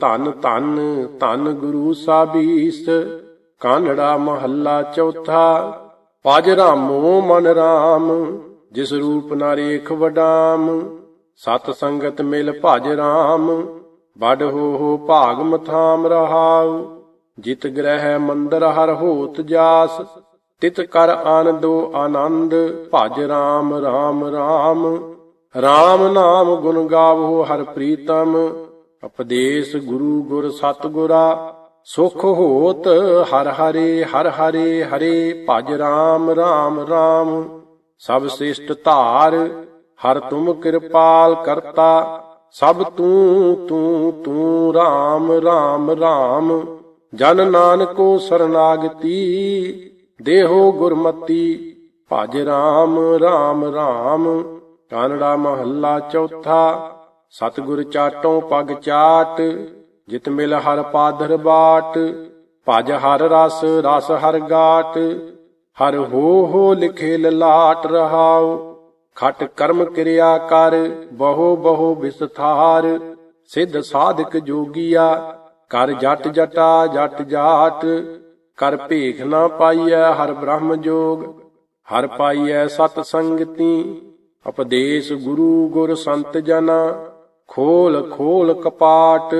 ਧਨ ਧਨ ਧਨ ਗੁਰੂ ਸਾਬੀਸ ਕਾਨੜਾ ਮਹੱਲਾ ਚੌਥਾ। ਪਜ ਰਾਮੋ ਮਨ ਰਾਮ, ਜਿਸ ਰੂਪ ਨਾ ਰੇਖ ਵਡਾਮ। ਸਤ ਸੰਗਤ ਮਿਲ ਭਜ ਰਾਮ, ਵਡ ਹੋ ਹੋ ਭਾਗ ਮਥਾਮ ਰਹਾਉ। ਜਿਤ ਗ੍ਰਹਿ ਮੰਦਰ ਹਰ ਹੋਤ ਜਾਸ, ਤਿਤ ਕਰ ਆਨੰਦੋ ਆਨੰਦ, ਭਜ ਰਾਮ ਰਾਮ ਰਾਮ। ਰਾਮ ਨਾਮ ਗੁਣ ਗਾਵੋ ਹਰ ਪ੍ਰੀਤਮ ਉਪਦੇਸ਼ ਗੁਰੂ ਗੁਰ ਸਤਗੁਰਾ, ਸੁਖ ਹੋਤ ਹਰ ਹਰੇ ਹਰ ਹਰੇ ਹਰੇ ਭਜ ਰਾਮ ਰਾਮ ਰਾਮ। ਸਭ ਸ੍ਰਿਸ਼ਟ ਧਾਰ, ਹਰ ਤੁਮ ਕਿਰਪਾਲ ਕਰਤਾ। ਸਭ ਤੂੰ ਤੂੰ ਤੂੰ ਰਾਮ ਰਾਮ ਰਾਮ। ਜਨ ਨਾਨਕੋ ਸਰਨਾਗਤੀ, ਦੇਹੋ ਗੁਰਮਤੀ। ਭਜ ਰਾਮ ਰਾਮ ਰਾਮ। ਕਾਨੜਾ ਮਹੱਲਾ ਚੌਥਾ ਸਤਿਗੁਰ ਚਾਟੋਂ ਪਗ ਚਾਟ, ਜਿਤ ਮਿਲ ਹਰ ਪਾਦਰ ਬਾਟ, ਭਜ ਹਰ ਰਸ ਰਸ ਹਰ ਗਾਟ, ਹਰ ਹੋ ਹੋ ਲਿਖੇ ਲਲਾਟ ਰਹਾਉ, ਖਟ ਕਰਮ ਕਿਰਿਆ ਕਰ, ਬਹੁ ਬਹੁ ਵਿਸਥਾਰ, ਸਿੱਧ ਸਾਧਕ ਜੋਗੀਆ, ਕਰ ਜਟ ਜਟਾ ਜਟ ਜਾਟ, ਕਰ ਭੇਖ ਨਾ ਪਾਈਐ ਹਰ ਬ੍ਰਹਮ ਜੋਗ, ਹਰ ਪਾਈਐ ਸਤ ਸੰਗਤੀ, ਉਪਦੇਸ਼ ਗੁਰੂ ਗੁਰ ਸੰਤ ਜਨਾ। ਖੋਲ ਖੋਲ ਕਪਾਟ,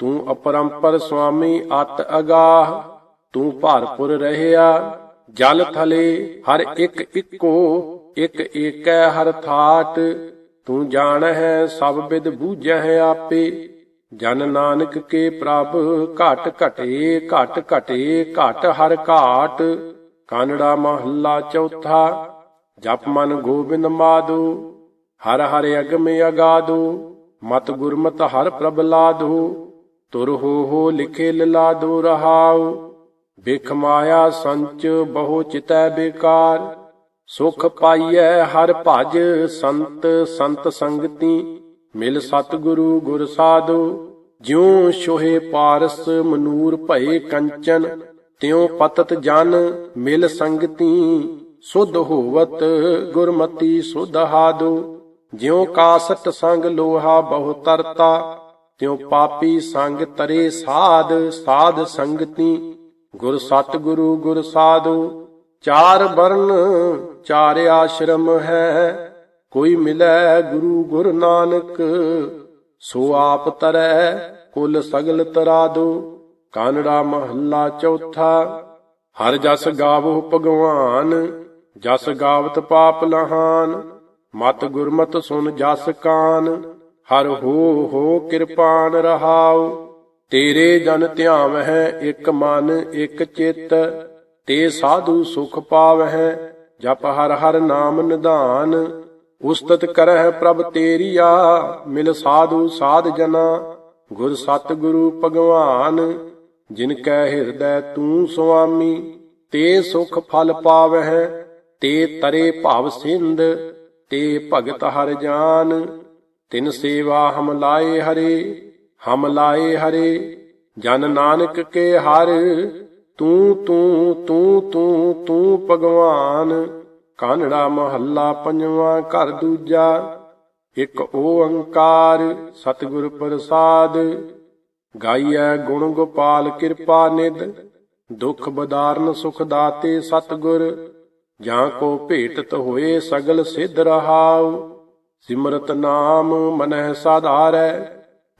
ਤੂੰ ਅਪਰੰਪਰ ਸੁਆਮੀ ਅਤ ਅਗਾਹ, ਤੂੰ ਭਰਪੁਰ ਰਹਿਆ, ਜਲ ਥਲੇ ਹਰ ਇੱਕ ਇੱਕੋ, ਇੱਕ ਏਕੈ ਹਰ ਥਾਟ, ਤੂੰ ਜਾਣ ਹੈ ਸਭ ਵਿਦ ਬੂਝੈ ਆਪੇ, ਜਨ ਨਾਨਕ ਕੇ ਪ੍ਰਭ ਘਟ ਘਟੇ ਘਟ ਘਟੇ, ਘਟ ਹਰ ਘਾਟ, ਕਾਨੜਾ ਮਹੱਲਾ ਚੌਥਾ, ਜਪ ਮਨ ਗੋਬਿੰਦ ਮਾਦੂ, ਹਰ ਹਰ ਅਗਮ ਅਗਾਦੂ ਮਤ ਗੁਰਮਤ ਹਰ ਪ੍ਰਭ ਲਾਦੂ ਤੁਰ ਹੋ ਹੋ ਲਿਖੇ ਲਲਾਦੂ ਰਹਾਉ। ਬਿਖ ਮਾਇਆ ਸੰਚ ਬਹੁ ਚਿਤੈ ਬੇਕਾਰ, ਸੁਖ ਪਾਈਐ ਹਰ ਭਜ ਸੰਤ ਸੰਤ ਸੰਗਤੀ। ਮਿਲ ਸਤਿਗੁਰੂ ਗੁਰ ਸਾਧੂ, ਜਿਉ ਸੋਹੇ ਪਾਰਸ ਮਨੂਰ ਭਏ ਕੰਚਨ, ਤਿਉ ਪਤਤ ਜਨ ਮਿਲ ਸੰਗਤੀ। ਸੁਧ ਹੋਵਤ ਗੁਰਮਤੀ ਸੁਧ ਹਾਦੂ। ਜਿਉ ਕਾਸਟ ਸੰਗ ਲੋਹਾ ਬਹੁ ਤਰਤਾ, ਤਿਉ ਪਾਪੀ ਸੰਗ ਤਰੇ ਸਾਧ ਸਾਧ ਸੰਗਤੀ। ਗੁਰ ਸਤਿਗੁਰੂ ਗੁਰ ਸਾਧੂ, ਚਾਰ ਵਰਨ ਚਾਰ ਆਸ਼ਰਮ ਹੈ। ਕੋਈ ਮਿਲੈ ਗੁਰੂ ਗੁਰ ਨਾਨਕ, ਸੋ ਆਪ ਤਰੈ ਕੁਲ ਸਗਲ ਤਰਾਦੋ। ਕਾਨੜਾ ਮਹੱਲਾ ਚੌਥਾ, ਹਰ ਜਸ ਗਾਵੋ ਭਗਵਾਨ, ਜਸ ਗਾਵਤ ਪਾਪ ਲਹਾਨ। ਮਤ ਗੁਰਮਤ ਸੁਨ ਜਸ ਕਾਨ, ਹਰ ਹੋ ਹੋ ਕਿਰਪਾਨ ਰਹਾਉ। ਤੇਰੇ ਜਨ ਧਿਆਵਹਿ ਇੱਕ ਮਨ, ਇੱਕ ਚਿੱਤ। ਤੇ ਸਾਧੂ ਸੁਖ ਪਾਵਹਿ, ਜਪ ਹਰ ਹਰ ਨਾਮ ਨਿਧਾਨ। ਉਸਤਤ ਕਰਹਿ ਪ੍ਰਭ ਤੇਰੀਆ, ਮਿਲ ਸਾਧੂ ਸਾਧ ਜਨਾ। ਗੁਰ ਸਤ ਗੁਰੂ ਭਗਵਾਨ, ਜਿਨ ਕੈ ਹਿਰਦੈ ਤੂੰ ਸੁਆਮੀ, ਤੇ ਸੁਖ ਫਲ ਪਾਵਹਿ, ਤੇ ਤਰੇ ਭਾਵ ਸਿੰਧ। ਤੇ ਭਗਤ ਹਰ ਜਾਨ, ਤਿਨ ਸੇਵਾ ਹਮ ਲਾਏ ਹਰੇ, ਹਮ ਲਾਏ ਹਰੇ, ਜਨ ਨਾਨਕ ਕੇ ਹਰ, ਤੂੰ ਤੂੰ ਤੂੰ ਤੂੰ ਤੂੰ ਭਗਵਾਨ, ਕਾਨੜਾ ਮਹੱਲਾ ਪੰਜਵਾਂ ਘਰ ਦੂਜਾ, ਇੱਕ ਓੰਕਾਰ ਸਤਿਗੁਰ ਪ੍ਰਸਾਦ, ਗਾਈਐ ਗੁਣ ਗੋਪਾਲ ਕਿਰਪਾ ਨਿਦ ਦੁਖ ਬਦਾਰਨ ਸੁਖ ਦਾਤੇ ਸਤਿਗੁਰ ਜਾਂ ਕੋ ਭੇਟਤ ਹੋਏ ਸਗਲ ਸਿਧ ਰਹਾਉ। ਸਿਮਰਤ ਨਾਮ ਮਨਹਿ ਸਾਧਾਰੈ,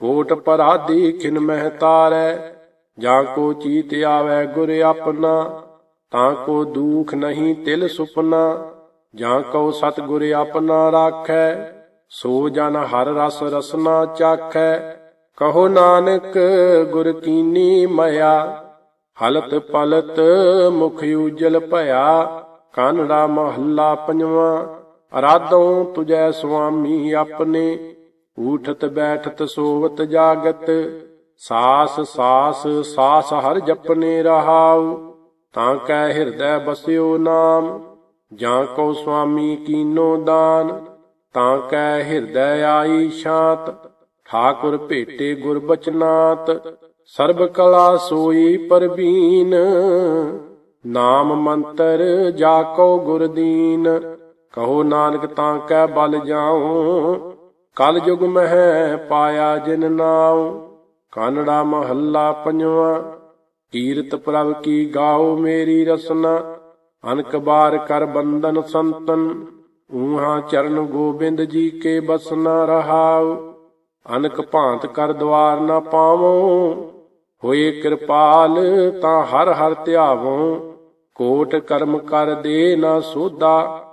ਕੋਟ ਪਰਾਧੀ ਖਿਨ ਮਹਿ ਤਾਰੈ। ਜਾਂ ਕੋ ਚੀਤ ਆਵੈ ਗੁਰ ਆਪਣਾ, ਤਾਂ ਕੋ ਦੂਖ ਨਹੀਂ ਤਿਲ ਸੁਪਨਾ। ਜਾਂ ਕੋ ਸਤ ਗੁਰ ਆਪਣਾ ਰਾਖੈ, ਸੋ ਜਨ ਹਰ ਰਸ ਰਸਨਾ ਚਾਖੈ। ਕਹੋ ਨਾਨਕ ਗੁਰ ਕੀਨੀ ਮਇਆ, ਹਲਤ ਪਲਤ ਮੁਖ ਉਜਲ ਭਇਆ। ਕਾਨੜਾ ਮਹੱਲਾ ਪੰਜਵਾਂ ਅਰਾਧੋਂ ਤੁਜੈ ਸੁਆਮੀ ਆਪਣੇ, ਊਠਤ ਬੈਠਤ ਸੋਵਤ ਜਾਗਤ, ਸਾਸ ਸਾਸ ਸਾਸ ਹਰ ਜਪਨੇ ਰਹਾਉ, ਤਾਂ ਕੈ ਹਿਰਦੈ ਬਸਿਓ ਨਾਮ, ਜਾਂ ਕੋ ਸੁਆਮੀ ਕੀਨੋ ਦਾਨ, ਤਾਂ ਕੈ ਹਿਰਦੈ ਆਈ ਸ਼ਾਂਤ, ਠਾਕੁਰ ਭੇਟੇ ਗੁਰਬਚਨਾਤ ਸਰਬ ਕਲਾ ਸੋਈ ਪਰਬੀਨ। ਨਾਮ ਮੰਤਰ ਜਾ ਕੋ ਗੁਰਦੀਨ, ਕਹੋ ਨਾਨਕ ਤਾਂ ਕੈ ਬਲ ਜਾਉ, ਕਲ ਯੁਗ ਮਹਿ ਪਾਇਆ ਜਿਨ ਨਾਉ, ਕਾਨੜਾ ਮਹੱਲਾ ਪੰਜਵਾਂ, ਕੀਰਤ ਪ੍ਰਭ ਕੀ ਗਾਓ ਮੇਰੀ ਰਸਨਾ, ਅਨਕ ਬਾਰ ਕਰ ਬੰਦਨ ਸੰਤਨ, ਊਹਾ ਚਰਨ ਗੋਬਿੰਦ ਜੀ ਕੇ ਬਸਨਾ ਰਹਾਉ, ਅਨਕ ਭਾਂਤ ਕਰ ਦਵਾਰ ਨਾ ਪਾਵੋ, ਹੋਏ ਕਿਰਪਾਲ ਤਾਂ ਹਰ ਹਰ ਧਿਆਵੋ ਕੋਟ ਕਰਮ ਕਰ ਦੇ ਨਾ ਸੋਦਾ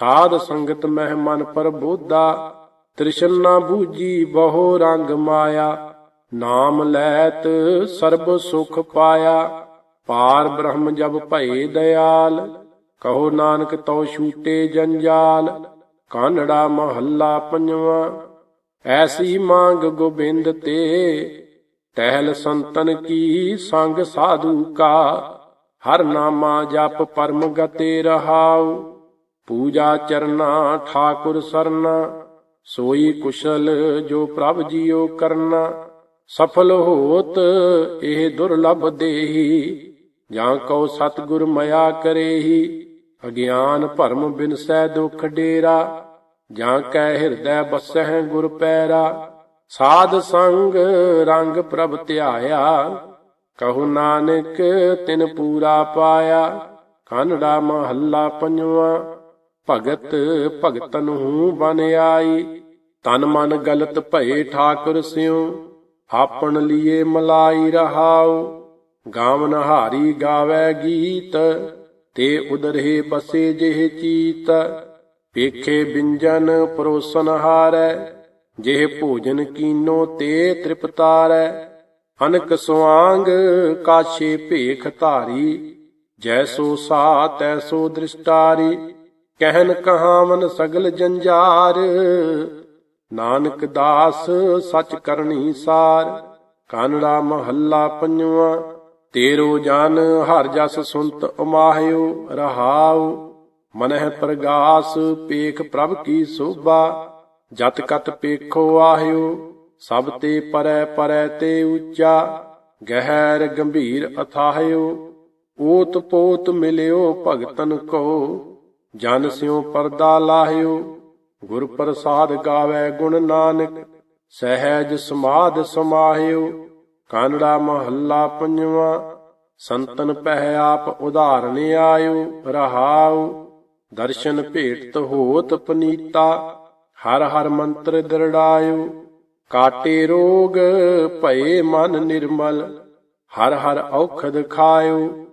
ਸਾਧ ਸੰਗਤ ਮਹਿ ਮਨ ਪ੍ਰਬੋਧਾ ਤ੍ਰਿਸ਼ਨਾ ਬੂਜੀ ਬਹੁ ਰੰਗ ਮਾਇਆ, ਨਾਮ ਲੈਤ ਸਰਬ ਸੁਖ ਪਾਇਆ, ਪਾਰ ਬ੍ਰਹਮ ਜਬ ਭਏ ਦਇਆਲ, ਕਹੋ ਨਾਨਕ ਤਉ ਛੂਟੇ ਜੰਜਾਲ, ਕਾਨੜਾ ਮਹੱਲਾ ਪੰਜਵਾਂ, ਐਸੀ ਮੰਗ ਗੋਬਿੰਦ ਤੇ, ਟਹਿਲ ਸੰਤਨ ਕੀ ਸੰਗ ਸਾਧੂ ਕਾ। ਹਰ ਨਾਮਾ ਜਪ ਪਰਮ ਗਤੇ ਰਹਾਉ। ਪੂਜਾ ਚਰਨਾ ਠਾਕੁਰ ਸਰਨਾ, ਸੋਈ ਕੁਸ਼ਲ ਜੋ ਪ੍ਰਭ ਜੀਓ ਕਰਨਾ। ਸਫਲ ਹੋਤ ਇਹ ਦੁਰਲਭ ਦੇਹੀ, ਜਾਂ ਕਉ ਸਤਿਗੁਰ ਮਇਆ ਕਰੇਹੀ। ਅਗਿਆਨ ਭਰਮ ਬਿਨਸੈ ਦੁਖ ਡੇਰਾ, ਜਾਂ ਕੈ ਹਿਰਦੈ ਬਸਹਿ ਗੁਰ ਪੈਰਾ। ਸਾਧ ਸੰਗ ਰੰਗ ਪ੍ਰਭ ਧਿਆਇਆ ਕਹੋ ਨਾਨਕ ਤਿਨ ਪੂਰਾ ਪਾਇਆ, ਕਾਨੜਾ ਮਹੱਲਾ ਪੰਜਵਾਂ, ਭਗਤ ਭਗਤਨ ਹੂੰ ਬਨ ਆਈ। ਤਨ ਮਨ ਗਲਤ ਭਏ ਠਾਕੁਰ ਸਿਉ, ਆਪਣ ਲੀਏ ਮਲਾਈ ਰਹਾਉ। ਗਾਵਨ ਹਾਰੀ ਗਾਵੇ ਗੀਤ, ਤੇ ਉਦਰਹਿ ਬਸੇ ਜਿਹ ਚੀਤ। ਪੇਖੇ ਬਿੰਜਨ ਪਰੋਸਨ ਹਾਰੈ, ਜਿਹ ਭੋਜਨ ਕੀਨੋ ਤੇ ਤ੍ਰਿਪਤਾਰੈ। ਅਨਕ ਸੁਆਂਗ ਕਾਛੇ ਭੇਖ ਧਾਰੀ ਜੈਸੋ ਸਾ ਤੈਸੋ ਦ੍ਰਿਸ਼ਟਾਰੀ, ਕਹਿਨ ਕਹਾਵਨ ਸਗਲ ਜੰਜਾਰ। ਨਾਨਕ ਦਾਸ ਸਚ ਕਰਨੀ ਸਾਰ ਕਾਨੜਾ ਮਹੱਲਾ ਪੰਜਵਾਂ, ਤੇਰੋ ਜਨ ਹਰ ਜਸ ਸੁਨਤ ਉਮਾਹਿਓ, ਰਹਾਉ, ਮਨਹਿ ਪ੍ਰਗਾਸ ਪੇਖ ਪ੍ਰਭ ਕੀ ਸੋਭਾ, ਜਤ ਕਤ ਪੇਖੋ ਆਹਿਓ। ਸਭ ਤੇ ਪਰੈ ਪਰੈ ਤੇ ਉੱਚਾ, ਗਹਿਰ ਗੰਭੀਰ ਅਥਾਹਿਓ ਓਤ ਪੋਤ ਮਿਲਿਓ ਭਗਤਨ ਕੋ ਜਨ ਸਿਉ ਪਰਦਾ ਲਾਹਿਓ, ਗੁਰ ਪ੍ਰਸਾਦ ਗਾਵੇ ਗੁਣ ਨਾਨਕ, ਸਹਿਜ ਸਮਾਦ ਸਮਾਹਿਓ, ਕਾਨੜਾ ਮਹੱਲਾ ਪੰਜਵਾਂ, ਸੰਤਨ ਪਹਿ ਆਪ ਉਧਾਰਨ ਆਇਓ, ਰਹਾਉ, ਦਰਸ਼ਨ ਭੇਟ ਹੋਤ ਪਨੀਤਾ, ਹਰ ਹਰ ਮੰਤਰ ਦਰੜਾਇਓ ਕਾਟੇ ਰੋਗ ਭਏ ਮਨ ਨਿਰਮਲ, ਹਰ ਹਰ ਔਖਦ ਖਾਇਓ।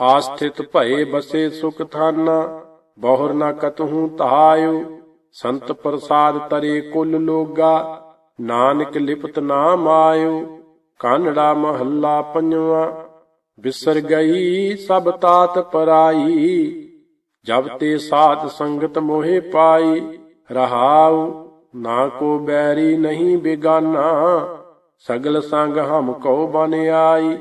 ਆਸਥਿਤ ਭਏ ਬਸੇ ਸੁਖ ਥਾਨਾ, ਬਹੁਰ ਨਾ ਕਤਹੂ ਧਾਇਓ। ਸੰਤ ਪ੍ਰਸਾਦ ਤਰੇ ਕੁਲ ਲੋਗਾ, ਨਾਨਕ ਲਿਪਤ ਨਾਮ ਆਇਓ। ਕਾਨੜਾ ਮਹੱਲਾ ਪੰਜਵਾਂ, ਬਿਸਰ ਗਈ ਸਭ ਤਾਤ ਪਰਾਈ। ਜਬ ਤੇ ਸਾਧ ਸੰਗਤ ਮੋਹਿ ਪਾਈ, ਰਹਾਉ। ਨਾ ਕੋ ਬੈਰੀ ਨਹੀਂ ਬੇਗਾਨਾ, ਸਗਲ ਸੰਗ ਹਮ ਕਉ ਬਨ ਆਈ।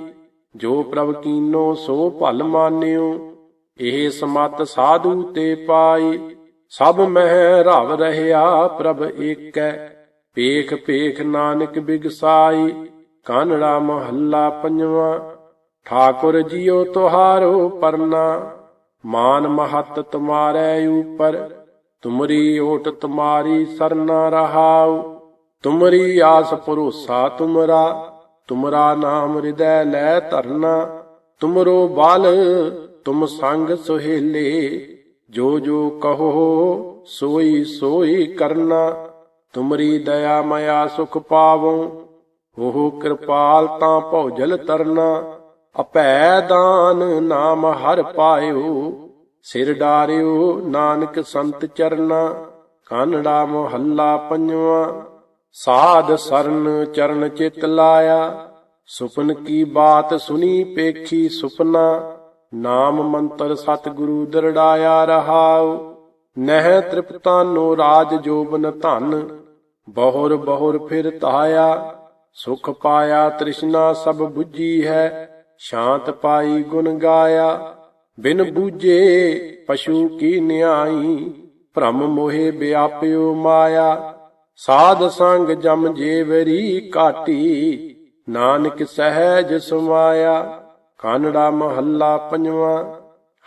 ਜੋ ਪ੍ਰਭ ਕੀਨੋ ਸੋ ਭਲ ਮਾਨਿਓ, ਇਹ ਸਮਤ ਸਾਧੂ ਤੇ ਪਾਈ। ਸਭ ਮਹਿ ਰਵ ਰਹਿਆ ਪ੍ਰਭ ਏਕੈ, ਪੇਖ ਪੇਖ ਨਾਨਕ ਬਿਗਸਾਈ। ਕਾਨੜਾ ਮਹੱਲਾ ਪੰਜਵਾਂ, ਠਾਕੁਰ ਜੀਓ ਤੁਹਾਰੋ ਪਰਨਾ। ਮਾਨ ਮਹਤ ਤੁਮਾਰੇ ਉਪਰ ਤੁਮਰੀ ਓਟ ਤੁਮਾਰੀ ਸਰਨਾ ਰਹਾਉ। ਤੁਮਰੀ ਆਸ ਭਰੋਸਾ ਤੁਮਰਾ। ਤੁਮਰਾ ਨਾਮ ਹਿਰਦੈ ਲੈ ਧਰਨਾ। ਤੁਮਰੋ ਬਲ ਤੁਮ ਸੰਗ ਸੁਹੇਲੇ। ਜੋ ਜੋ ਕਹੋ ਸੋਈ ਸੋਈ ਕਰਨਾ। ਤੁਮਰੀ ਦਇਆ ਮਇਆ ਸੁਖ ਪਾਵੋ। ਉਹ ਕਿਰਪਾਲ ਤਾਂ ਭੌਜਲ ਤਰਨਾ। ਅਪੈ ਦਾਨ ਨਾਮ ਹਰ ਪਾਇਓ। ਸਿਰ ਡਾਰਿਓ ਨਾਨਕ ਸੰਤ ਚਰਨਾ ਕਾਨੜਾ ਮਹੱਲਾ ਪੰਜਵਾਂ। ਸਾਧ ਸਰਨ ਚਰਨ ਚਿਤ ਲਾਇਆ, ਸੁਪਨ ਕੀ ਬਾਤ ਸੁਨੀ ਪੇਖੀ ਸੁਪਨਾ। ਨਾਮ ਮੰਤਰ ਸਤਿਗੁਰੂ ਦਰੜਾਇਆ ਰਹਾਉ, ਨਹਿ ਤ੍ਰਿਪਤਾਨੋ ਰਾਜ ਜੋਬਨ ਧਨ। ਬਹੁਰ ਬਹੁਰ ਫਿਰ ਧਾਇਆ, ਸੁਖ ਪਾਇਆ ਤ੍ਰਿਸ਼ਨਾ ਸਭ 부ਜੀ ਹੈ, ਸ਼ਾਂਤ ਪਾਈ ਗੁਣ ਗਾਇਆ। ਬਿਨ ਬੂਝੇ ਪਸ਼ੂ ਕੀ ਨਿਆਈ? ਭ੍ਰਮ ਮੋਹਿ ਵਿਆਪਿਓ ਮਾਇਆ। ਸਾਧ ਸੰਗ ਜਮ ਜੇਵਰੀ ਕਾਟੀ। ਨਾਨਕ ਸਹਿਜ ਸਮਾਇਆ। ਕਾਨੜਾ ਮਹੱਲਾ ਪੰਜਵਾਂ।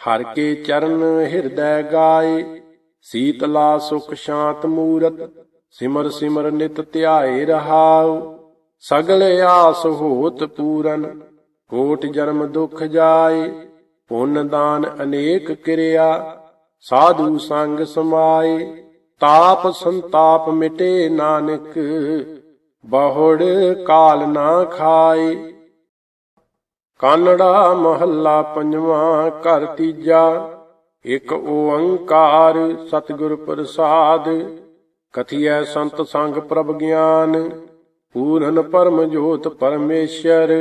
ਹਰ ਕੇ ਚਰਨ ਹਿਰਦੈ ਗਾਏ। ਸੀਤਲਾ ਸੁਖ ਸ਼ਾਂਤ ਮੂਰਤ। ਸਿਮਰ ਸਿਮਰ ਨਿਤ ਧਿਆਏ ਰਹਾਉ। ਸਗਲ ਆਸ ਹੋਤ ਪੂਰਨ। ਕੋਟ ਜਨਮ ਦੁਖ ਜਾਏ। ਪੁੰਨ ਦਾਨ ਅਨੇਕ ਕਿਰਿਆ, ਸਾਧੂ ਸੰਗ ਸਮਾਏ, ਤਾਪ ਸੰਤਾਪ ਮਿਟੇ ਨਾਨਕ, ਬਹੁੜ ਕਾਲ ਨਾ ਖਾਏ। ਕਾਨੜਾ ਮਹੱਲਾ ਪੰਜਵਾਂ, ਘਰ ਤੀਜਾ, ਇੱਕ ਓੰਕਾਰ ਸਤਿਗੁਰ ਪ੍ਰਸਾਦ, ਕਥਿਐ ਸੰਤ ਸੰਗ ਪ੍ਰਭ ਗਿਆਨ, ਪੂਰਨ ਪਰਮ ਜੋਤ ਪਰਮੇਸ਼ਰ,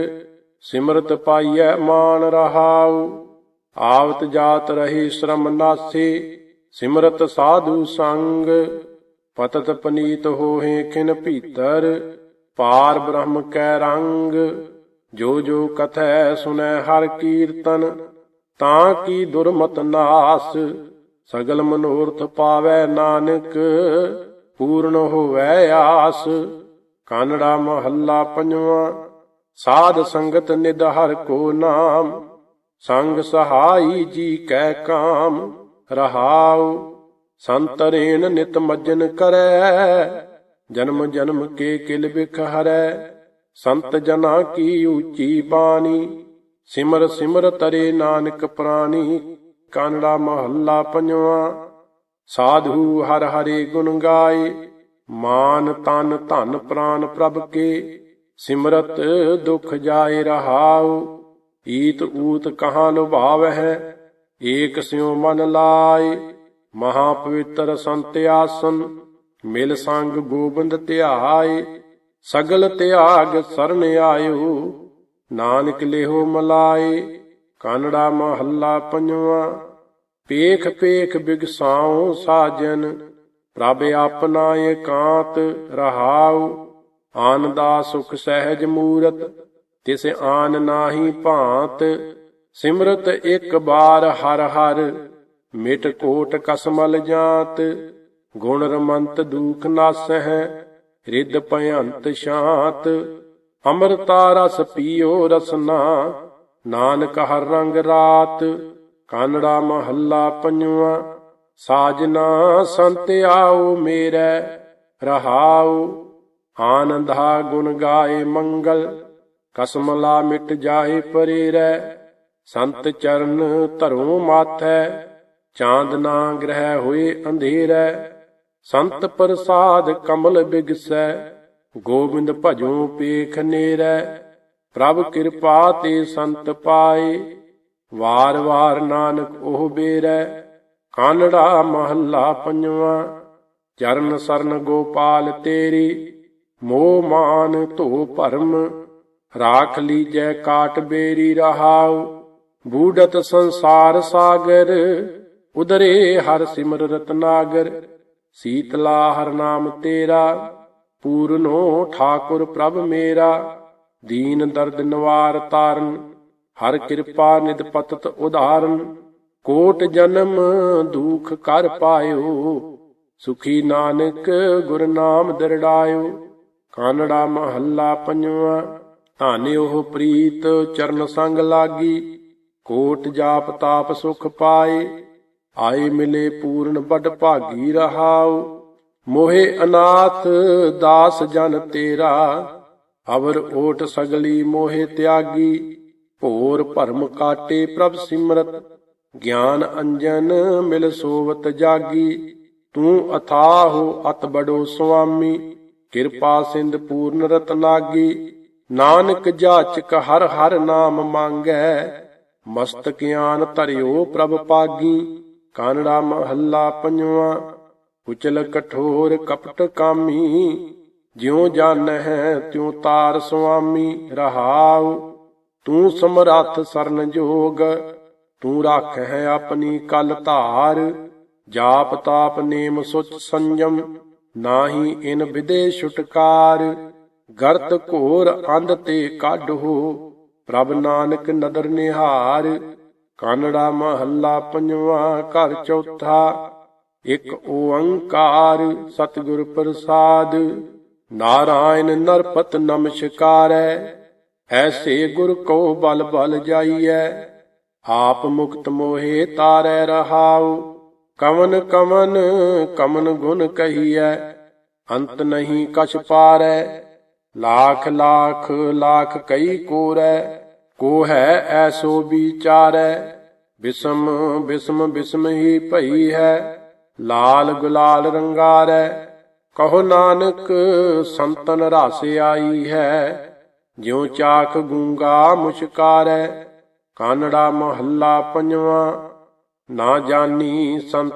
ਸਿਮਰਤ ਪਾਈਐ ਮਾਨ ਰਹਾਉ। ਆਵਤ ਜਾਤ ਰਹੀ ਸ਼ਰਮ ਨਾਸੇ, ਸਿਮਰਤ ਸਾਧੂ ਸੰਗ। ਪਤਤ ਪਨੀਤ ਹੋਹੇ ਖਿਨ ਭੀਤਰ, ਪਾਰ ਬ੍ਰਹਮ ਕੈ ਰੰਗ। ਜੋ ਜੋ ਕਥੈ ਸੁਨੈ ਹਰ ਕੀਰਤਨ, ਤਾਂ ਕੀ ਦੁਰਮਤ ਨਾਸ। ਸਗਲ ਮਨੋਰਥ ਪਾਵੈ ਨਾਨਕ, ਪੂਰਨ ਹੋਵੈ ਆਸ। ਕਾਨੜਾ ਮਹੱਲਾ ਪੰਜਵਾਂ, ਸਾਧ ਸੰਗਤ ਨਿਦ ਹਰ ਕੋ ਨਾਮ। ਸੰਗ ਸਹਾਈ ਜੀ ਕੈ ਕਾਮ, ਰਹਾਉ ਸੰਤਰੇਨ ਨਿਤ ਮਜਨ ਕਰੈ, ਜਨਮ ਜਨਮ ਕੇ ਕਿਲ ਬਿਖ ਹਰੈ, ਸੰਤ ਜਨਾ ਕੀ ਉੱਚੀ ਬਾਣੀ, ਸਿਮਰ ਸਿਮਰ ਤਰੇ ਨਾਨਕ ਪ੍ਰਾਨੀ ਕਾਨੜਾ ਮਹੱਲਾ ਪੰਜਵਾਂ, ਸਾਧੂ ਹਰ ਹਰੇ ਗੁਣ ਗਾਏ, ਮਾਨ ਤਨ ਧਨ ਪ੍ਰਾਨ ਪ੍ਰਭ ਕੇ, ਸਿਮਰਤ ਦੁਖ ਜਾਏ ਰਹਾਉ ਈਤ ਊਤ ਕਹਾਂ ਲੁਭਾਵ ਹੈ ਏਕ ਸਿਉ ਮਨ ਲਾਏ ਮਹਾ ਪਵਿੱਤਰ ਸੰਤ ਆਸਨ, ਮਿਲ ਸੰਗ ਗੋਬਿੰਦ ਧਿਆਏ, ਸਗਲ ਤਿਆਗ ਸਰਨ ਆਇਓ, ਨਾਨਕ ਲਿਹੋ ਮਲਾਏ, ਕਾਨੜਾ ਮਹੱਲਾ ਪੰਜਵਾਂ, ਪੇਖ ਪੇਖ ਬਿਗਸਾਉ ਸਾਜਨ, ਪ੍ਰਭ ਆਪਣਾ ਏਕਾਂਤ ਰਹਾਉ, ਆਨੰਦਾ ਸੁਖ ਸਹਿਜ ਮੂਰਤ ਤਿਸ ਆਨ ਨਾਹੀ ਭਾਂਤ, ਸਿਮਰਤ ਇੱਕ ਬਾਰ ਹਰ ਹਰ, ਮਿਟ ਕੋਟ ਕਸਮਲ ਜਾਤ, ਗੁਣ ਰਮੰਤ ਦੁਖ ਨਾਸਹਿ, ਰਿੱਧ ਭਯੰਤ ਸ਼ਾਂਤ, ਅੰਮ੍ਰਿਤਾ ਰਸ ਪੀਓ ਰਸਨਾ, ਨਾਨਕ ਹਰ ਰੰਗ ਰਾਤ, ਕਾਨੜਾ ਮਹੱਲਾ ਪੰਜਵਾਂ, ਸਾਜਨਾ ਸੰਤ ਆਓ ਮੇਰੇ, ਰਹਾਉ, ਆਨੰਦਾ ਗੁਣ ਗਾਏ ਮੰਗਲ ਕਸਮਲਾ ਮਿਟ ਜਾਏ ਪਰੇਰੈ, ਸੰਤ ਚਰਨ ਧਰੋ ਮਾਥੈ, ਚਾਂਦ ਨਾ ਗ੍ਰਹਿ ਹੋਏ ਅੰਧੇਰੈ। ਸੰਤ ਪ੍ਰਸਾਦ ਕਮਲ ਬਿਗਸੈ, ਗੋਬਿੰਦ ਭਜੋ ਪੇਖ ਨੇਰੈ। ਪ੍ਰਭ ਕਿਰਪਾ ਤੇ ਸੰਤ ਪਾਏ, ਵਾਰ ਵਾਰ ਨਾਨਕ ਉਹ ਬੇਰੈ। ਕਾਨੜਾ ਮਹੱਲਾ ਪੰਜਵਾਂ, ਚਰਨ ਸਰਨ ਗੋਪਾਲ ਤੇਰੀ, ਮੋਹ ਮਾਨ ਧੋ ਭਰਮ। ਰਾਖ ਲੀਜੈ ਕਾਟ ਬੇਰੀ ਰਹਾਉ ਬੂਡਤ ਸੰਸਾਰ ਸਾਗਰ, ਉਦਰੇ ਹਰ ਸਿਮਰ ਰਤਨਾਗਰ ਸੀਤਲਾ ਹਰ ਨਾਮ ਤੇਰਾ, ਪੂਰਨੋ ਠਾਕੁਰ ਪ੍ਰਭ ਮੇਰਾ, ਦੀਨ ਦਰਦ ਨਿਵਾਰ ਤਾਰਨ, ਹਰ ਕਿਰਪਾ ਨਿਦ ਪਤਤ ਉਧਾਰਨ, ਕੋਟ ਜਨਮ ਦੁਖ ਕਰ ਪਾਇਓ, ਸੁਖੀ ਨਾਨਕ ਗੁਰ ਨਾਮ ਦਰੜਾਇਓ, ਕਾਨੜਾ ਮਹੱਲਾ ਪੰਜਵਾਂ ਧਾਨੇ ਉਹ ਪ੍ਰੀਤ, ਚਰਨ ਸੰਗ ਲਾਗੀ, ਕੋਟ ਜਾਪ ਤਾਪ ਸੁਖ ਪਾਏ। ਆਏ ਮਿਲੇ ਪੂਰਨ ਬੜ ਭਾਗੀ ਰਹਾਉ। ਮੋਹਿ ਅਨਾਥ, ਦਾਸ ਜਨ ਤੇਰਾ। ਅਵਰ ਓਟ ਸਗਲੀ ਮੋਹਿ ਤਿਆਗੀ। ਭੋਰ ਭਰਮ ਕਾਟੇ ਪ੍ਰਭ ਸਿਮਰਤ। ਗਿਆਨ ਅੰਜਨ ਮਿਲ ਸੋਵਤ ਜਾਗੀ। ਤੂੰ ਅਥਾਹੋ ਅਤ ਬੜੋ ਸੁਆਮੀ। ਕਿਰਪਾ ਸਿੰਧ ਪੂਰਨ ਰਤਨਾਗੀ ਨਾਨਕ ਜਾਚਕ ਹਰ ਹਰ ਨਾਮ ਮੰਗੈ ਮਸਤਕ ਗਿਆਨ ਧਰਿਓ ਪ੍ਰਭ ਪਾਗੀ, ਕਾਨੜਾ ਮਹੱਲਾ ਪੰਜਵਾਂ ਕੁਚਲ ਕਠੋਰ ਕਪਟ ਕਾਮੀ, ਜਿਉ ਜਾਣ ਹੈ ਤਿਉ ਤਾਰ ਸੁਆਮੀ ਰਹਾਉ, ਤੂੰ ਸਮਰੱਥ ਸਰਨ ਜੋਗ, ਤੂੰ ਰੱਖ ਹੈ ਆਪਣੀ ਕਲ ਧਾਰ, ਜਾਪ ਤਾਪ ਨੇਮ ਸੁਚ ਸੰਜਮ, ਨਾਹੀ ਇਨ ਵਿਦੇ ਛੁਟਕਾਰ ਗਰਤ ਘੋਰ ਅੰਧ ਤੇ ਕਾਢੋ, ਪ੍ਰਭ ਨਾਨਕ ਨਦਰ ਨਿਹਾਰ, ਕਾਨੜਾ ਮਹੱਲਾ ਪੰਜਵਾਂ ਘਰ ਚੌਥਾ, ਇੱਕ ਓੰਕਾਰ ਸਤਿਗੁਰ ਪ੍ਰਸਾਦ, ਨਾਰਾਇਣ ਨਰਪਤ ਨਮਸਕਾਰੈ ਐਸੇ ਗੁਰ ਕੋ ਬਲ ਬਲ ਜਾਈਐ, ਆਪ ਮੁਕਤ ਮੋਹੇ ਤਾਰੈ ਰਹਾਉ, ਕਵਨ ਕਵਨ ਕਮਨ ਗੁਣ ਕਹੀਐ, ਅੰਤ ਨਹੀਂ ਕਛ ਪਾਰੈ ਲਾਖ ਲਾਖ ਲਾਖ ਕਈ ਕੋਰੈ ਕੋ ਹੈ ਐਸੋ ਵਿਚਾਰੈ ਬਿਸਮ ਬਿਸਮ ਬਿਸਮ ਹੀ ਭਈ ਹੈ ਲਾਲ ਗੁਲਾਲ ਰੰਗਾਰੈ ਕਹੋ ਨਾਨਕ ਸੰਤਨ ਰਸ ਆਈ ਹੈ ਜਿਉ ਚਾਖ ਗੂੰਗਾ ਮੁਸ਼ਕਾਰੈ ਕਾਨੜਾ ਮਹੱਲਾ ਪੰਜਵਾਂ ਨਾ ਜਾਣੀ ਸੰਤ